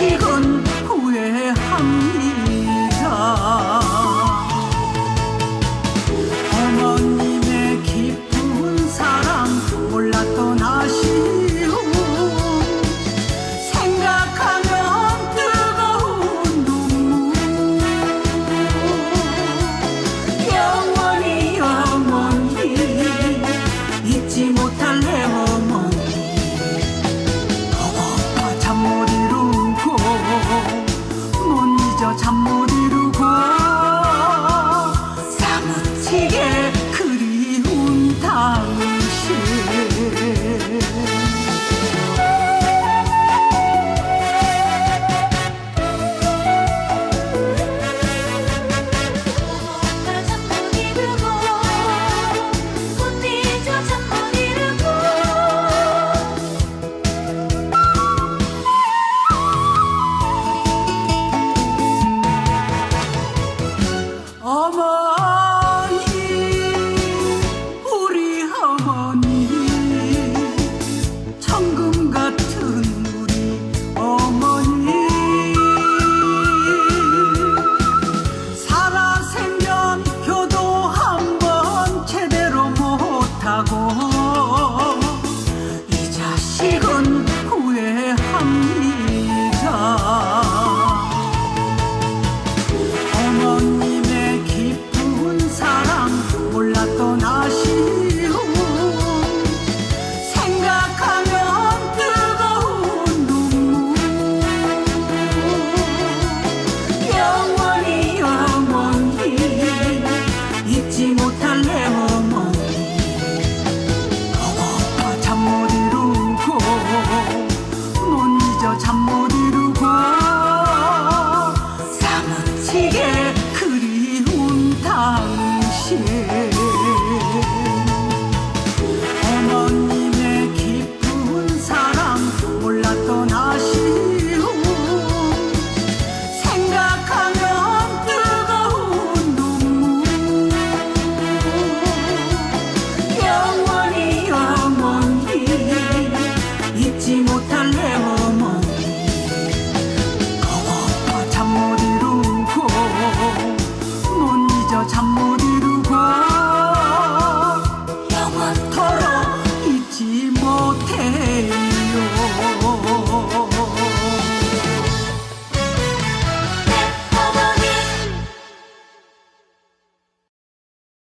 sigo 잠못 on. 그저 잠 못 이루고 사무치게 그리운 당신.